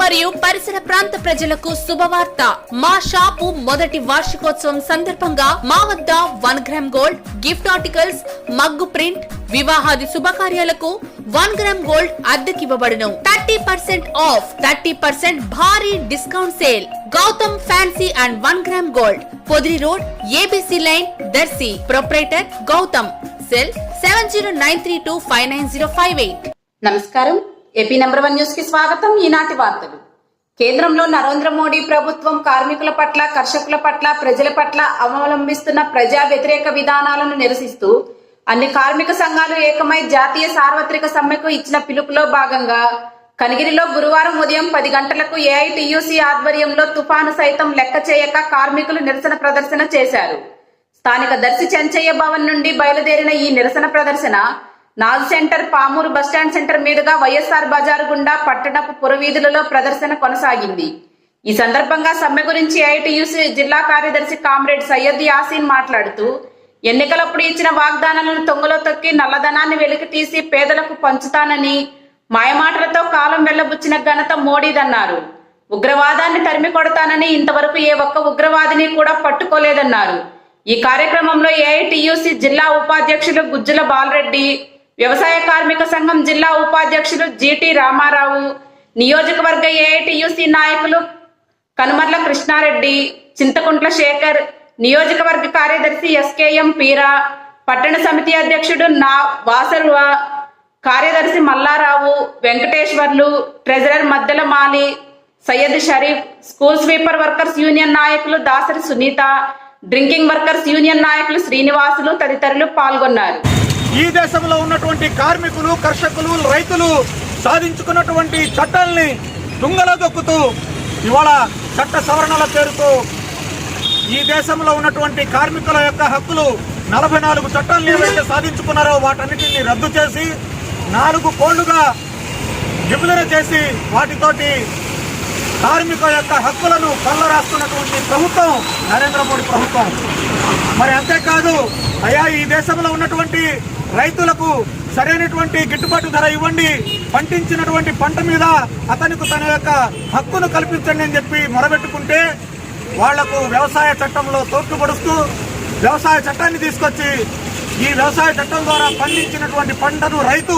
మరియు పరిసర ప్రాంత ప్రజలకు శుభవార్త. మా షాపు మొదటి వార్షికోత్సవం సందర్భంగా మా వద్ద one gram gold gift articles mug print వివాహాది శుభకార్యాలకు one gram gold అద్దెకివ్వబడును. Thirty percent off thirty percent భారీ discount sale. Gautam fancy and one gram gold. Podiri road ABC line Darsi. Proprietor Gautam. Cell seven zero nine three two five nine zero five eight. నమస్కారం. AP number one న్యూస్కి స్వాగతం. ఈనాటి వార్తలు. కేంద్రంలో నరేంద్ర మోడీ ప్రభుత్వం కార్మికుల పట్ల కర్షకుల పట్ల ప్రజల పట్ల అవలంబిస్తున్న ప్రజా వ్యతిరేక విధానాలను నిరసిస్తూ అన్ని కార్మిక సంఘాలు ఏకమై జాతీయ సార్వత్రిక సమ్మెకు ఇచ్చిన పిలుపులో భాగంగా కనిగిరిలో గురువారం ఉదయం పది గంటలకు ఏఐటియుసి ఆధ్వర్యంలో తుఫాను సైతం లెక్క చేయక కార్మికులు నిరసన ప్రదర్శన చేశారు. స్థానిక దర్శి చెంచయ్య భవన్ నుండి బయలుదేరిన ఈ నిరసన ప్రదర్శన Naz centre Pamuru bus stand centre మీదుగా వైఎస్ఆర్ బజారు గుండా పట్టణపు పురవీధులలో ప్రదర్శన కొనసాగింది. ఈ సందర్భంగా సమ్మె గురించి ఐటీయూసీ జిల్లా కార్యదర్శి కామ్రేడ్ సయ్యద్ యాసీన్ మాట్లాడుతూ ఎన్నికలప్పుడు ఇచ్చిన వాగ్దానాలను తొంగలో తొక్కి నల్లధనాన్ని వెలికి తీసి పేదలకు పంచుతానని మాయమాటలతో కాలం వెళ్ళబుచ్చిన ఘనత మోడీదన్నారు. ఉగ్రవాదాన్ని తరిమి కొడతానని ఇంతవరకు ఏ ఒక్క ఉగ్రవాదిని కూడా పట్టుకోలేదన్నారు. ఈ కార్యక్రమంలో ఏఐటియుసి జిల్లా ఉపాధ్యక్షులు గుజ్జుల బాలరెడ్డి వ్యవసాయ కార్మిక సంఘం జిల్లా ఉపాధ్యక్షులు జిటి రామారావు నియోజకవర్గ ఏఐటియుసి నాయకులు కనుమర్ల కృష్ణారెడ్డి చింతకుంట్ల శేఖర్ నియోజకవర్గ కార్యదర్శి ఎస్కేఎం పీరా పట్టణ సమితి అధ్యక్షుడు నా వాసరువ కార్యదర్శి Mallarao Venkateswarlu treasurer Maddela Mali Syed Sharif school sweeper workers union నాయకులు Dasari Sunitha drinking workers union నాయకులు శ్రీనివాసులు తదితరులు పాల్గొన్నారు. ఈ దేశంలో ఉన్నటువంటి కార్మికులు కర్షకులు రైతులు సాధించుకున్నటువంటి చట్టాల్ని తుంగలో దొక్కుతూ ఇవాళ చట్ట సవరణల పేరుతో ఈ దేశంలో ఉన్నటువంటి కార్మికుల యొక్క హక్కులు నలభై నాలుగు చట్టాలను ఏవైతే సాధించుకున్నారో వాటన్నిటిని రద్దు చేసి నాలుగు కోళ్ళుగా విభజన చేసి వాటితోటి కార్మికుల యొక్క హక్కులను కళ్ళరాస్తున్నటువంటి ప్రభుత్వం నరేంద్ర మోడీ ప్రభుత్వం. మరి అంతేకాదు అయా ఈ దేశంలో ఉన్నటువంటి రైతులకు సరైనటువంటి గిట్టుబాటు ధర ఇవ్వండి. పండించినటువంటి పంట మీద అతనికి తన యొక్క హక్కును కల్పించండి అని చెప్పి మొరబెట్టుకుంటే వాళ్ళకు వ్యవసాయ చట్టంలో తోట్టుపడుస్తూ వ్యవసాయ చట్టాన్ని తీసుకొచ్చి ఈ వ్యవసాయ చట్టం ద్వారా పండించినటువంటి పంటను రైతు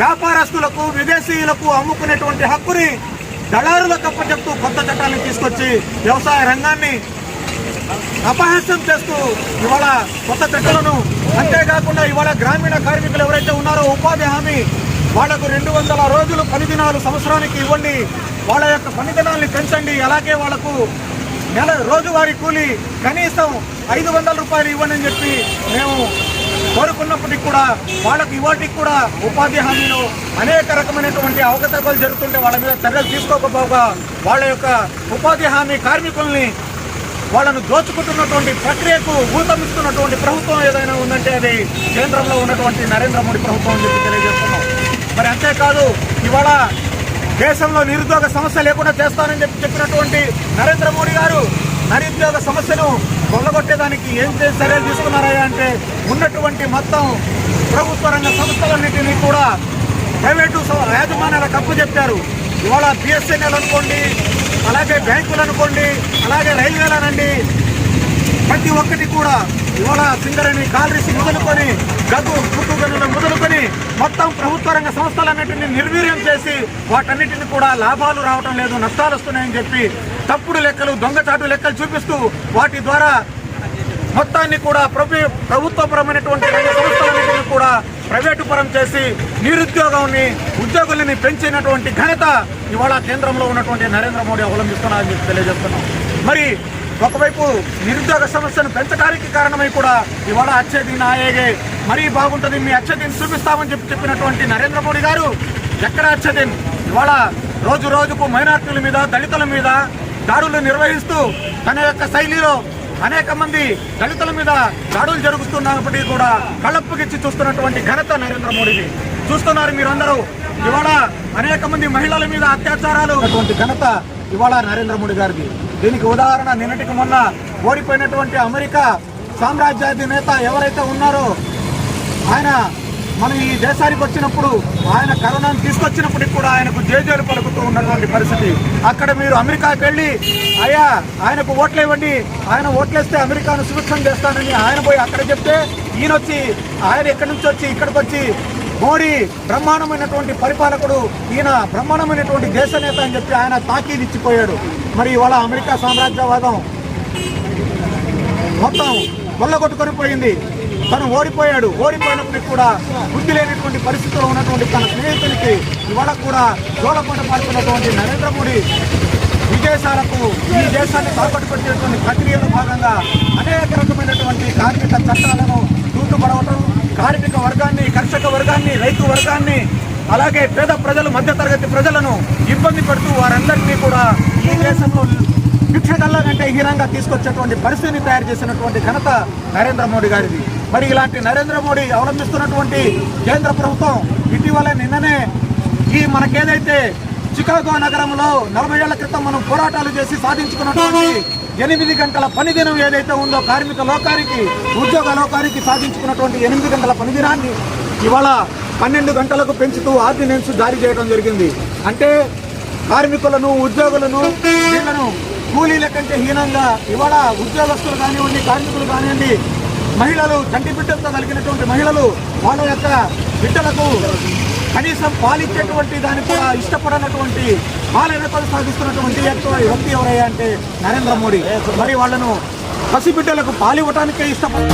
వ్యాపారస్తులకు విదేశీయులకు అమ్ముకునేటువంటి హక్కుని దళారులకు అప్పచెప్తూ కొత్త చట్టాలను తీసుకొచ్చి వ్యవసాయ రంగాన్ని అపహాస్యం చేస్తూ ఇవాళ కొత్త చట్టాలను అంతేకాకుండా ఇవాళ గ్రామీణ కార్మికులు ఎవరైతే ఉన్నారో ఉపాధి హామీ వాళ్ళకు రెండు వందల రోజులు పని దినాలు సంవత్సరానికి ఇవ్వండి. వాళ్ళ యొక్క పని దినాల్ని పెంచండి. అలాగే వాళ్ళకు నెల రోజువారీ కూలి కనీసం ఐదు వందల రూపాయలు ఇవ్వండి అని చెప్పి మేము కోరుకున్నప్పటికి కూడా వాళ్ళకి ఇవాటికి కూడా ఉపాధి హామీలో అనేక రకమైనటువంటి అవకతవకలు జరుగుతుంటే వాళ్ళ మీద చర్యలు తీసుకోకపోగా వాళ్ళ యొక్క ఉపాధి హామీ కార్మికుల్ని వాళ్ళను దోచుకుంటున్నటువంటి ప్రక్రియకు ఊతమిస్తున్నటువంటి ప్రభుత్వం ఏదైనా ఉందంటే అది కేంద్రంలో ఉన్నటువంటి నరేంద్ర మోడీ ప్రభుత్వం అని చెప్పి తెలియజేస్తున్నాం. మరి అంతేకాదు ఇవాళ దేశంలో నిరుద్యోగ సమస్య లేకుండా చేస్తానని చెప్పి చెప్పినటువంటి నరేంద్ర మోడీ గారు నిరుద్యోగ సమస్యను కొల్లగొట్టేదానికి ఏం చర్యలు తీసుకున్నారయ్యా అంటే ఉన్నటువంటి మొత్తం ప్రభుత్వ రంగ సంస్థలన్నింటినీ కూడా ప్రైవేటు స- యాజమాన్యాలకు అప్పు చెప్పారు. ఇవాళ బిఎస్ఎన్ఎల్ అనుకోండి అలాగే బ్యాంకులు అనుకోండి అలాగే రైల్వేలనండి. ప్రతి ఒక్కటి కూడా ఇవాళ సింగరేణి కాలరీస్ మొదలుకొని గగ్గు పుట్టుగనులు మొదలుకొని మొత్తం ప్రభుత్వ రంగ సంస్థలన్నింటినీ నిర్వీర్యం చేసి వాటన్నిటిని కూడా లాభాలు రావటం లేదు నష్టాలు వస్తున్నాయని చెప్పి తప్పుడు లెక్కలు దొంగచాటు లెక్కలు చూపిస్తూ వాటి ద్వారా మొత్తాన్ని కూడా ప్రభు ప్రభుత్వపరమైనటువంటి సంస్థలన్నింటినీ కూడా ప్రైవేటు పరం చేసి నిరుద్యోగాన్ని ఉద్యోగులని పెంచినటువంటి ఘనత ఇవాళ కేంద్రంలో ఉన్నటువంటి నరేంద్ర మోడీ అవలంబిస్తున్నారని చెప్పి తెలియజేస్తున్నాం. మరి ఒకవైపు నిరుద్యోగ సమస్యను పెంచడానికి కారణమై కూడా ఇవాళ అచ్చదిన్ ఆయేగే మరీ బాగుంటుంది మీ అచ్చదిన్ చూపిస్తామని చెప్పి చెప్పినటువంటి నరేంద్ర మోడీ గారు ఎక్కడ అచ్చదిన్ ఇవాళ రోజు రోజుకు మైనార్టీల మీద దళితుల మీద దాడులు నిర్వహిస్తూ తన యొక్క శైలిలో అనేక మంది దళితుల మీద దాడులు జరుగుతున్నప్పటికీ కూడా కళ్ళప్పగిచ్చి చూస్తున్నటువంటి ఘనత నరేంద్ర మోడీది. చూస్తున్నారు మీరందరూ. ఇవాళ అనేక మంది మహిళల మీద అత్యాచారాలు. అటువంటి ఘనత ఇవాళ నరేంద్ర మోడీ గారిది. దీనికి ఉదాహరణ నిన్నటికి మొన్న ఓడిపోయినటువంటి అమెరికా సామ్రాజ్యాధినేత ఎవరైతే ఉన్నారో ఆయన మనం ఈ దేశానికి వచ్చినప్పుడు ఆయన కరోనాను తీసుకొచ్చినప్పటికి కూడా ఆయనకు జేజేలు పలుకుతూ ఉన్నటువంటి పరిస్థితి. అక్కడ మీరు అమెరికాకి వెళ్ళి అయ్యా ఆయనకు ఓట్లు ఇవ్వండి. ఆయన ఓట్లేస్తే అమెరికాను సుభిక్షం చేస్తానని ఆయన పోయి అక్కడ చెప్తే ఈయన వచ్చి ఆయన ఎక్కడి నుంచి వచ్చి ఇక్కడికి వచ్చి మోడీ బ్రహ్మాండమైనటువంటి పరిపాలకుడు ఈయన బ్రహ్మాండమైనటువంటి దేశ నేత అని చెప్పి ఆయన తాకీదు ఇచ్చిపోయాడు. మరి ఇవాళ అమెరికా సామ్రాజ్యవాదం మొత్తం కొల్లగొట్టుకొని పోయింది. తను ఓడిపోయాడు. ఓడిపోయినప్పటికి కూడా బుద్ధి లేనటువంటి పరిస్థితిలో ఉన్నటువంటి తన స్నేహితునికి ఇవాళ కూడా జోలపాట పాడుతున్నటువంటి నరేంద్ర మోడీ విదేశాలకు ఈ దేశాన్ని తాకట్టు పెట్టేటువంటి ప్రక్రియలో భాగంగా అనేక రకమైనటువంటి కార్మిక చట్టాలను తూటుపడవటం కార్మిక వర్గాన్ని కర్షక వర్గాన్ని రైతు వర్గాన్ని అలాగే పేద ప్రజలు మధ్యతరగతి ప్రజలను ఇబ్బంది పెడుతూ వారందరినీ కూడా ఈ దేశంలో భిక్షగల్లా కంటే హీనంగా తీసుకొచ్చేటువంటి పరిస్థితిని తయారు చేసినటువంటి ఘనత నరేంద్ర మోడీ గారిది. మరి ఇలాంటి నరేంద్ర మోడీ అవలంబిస్తున్నటువంటి కేంద్ర ప్రభుత్వం ఇటీవల నిన్ననే ఈ మనకేదైతే చికాగో నగరంలో నలభై ఏళ్ళ క్రితం మనం పోరాటాలు చేసి సాధించుకున్నటువంటి ఎనిమిది గంటల పనిదినం ఏదైతే ఉందో కార్మిక లోకానికి ఉద్యోగ లోకానికి సాధించుకున్నటువంటి ఎనిమిది గంటల పనిదినాన్ని ఇవాళ పన్నెండు గంటలకు పెంచుతూ ఆర్డినెన్స్ జారీ చేయడం జరిగింది. అంటే కార్మికులను ఉద్యోగులను వీళ్ళను కూలీల కంటే హీనంగా ఇవాళ ఉద్యోగస్తులు కానివ్వండి కార్మికులు కానివ్వండి మహిళలు చంటి బిడ్డలతో కలిగినటువంటి మహిళలు వాళ్ళ యొక్క బిడ్డలకు కనీసం పాలిచ్చేటువంటి దానికి కూడా ఇష్టపడనటువంటి పాలన కొనసాగిస్తున్నటువంటి ఎక్కువ వ్యక్తి ఎవరయ్యా అంటే నరేంద్ర మోడీ. మరి వాళ్ళను పసిబిడ్డలకు పాలివ్వటానికే ఇష్టపడ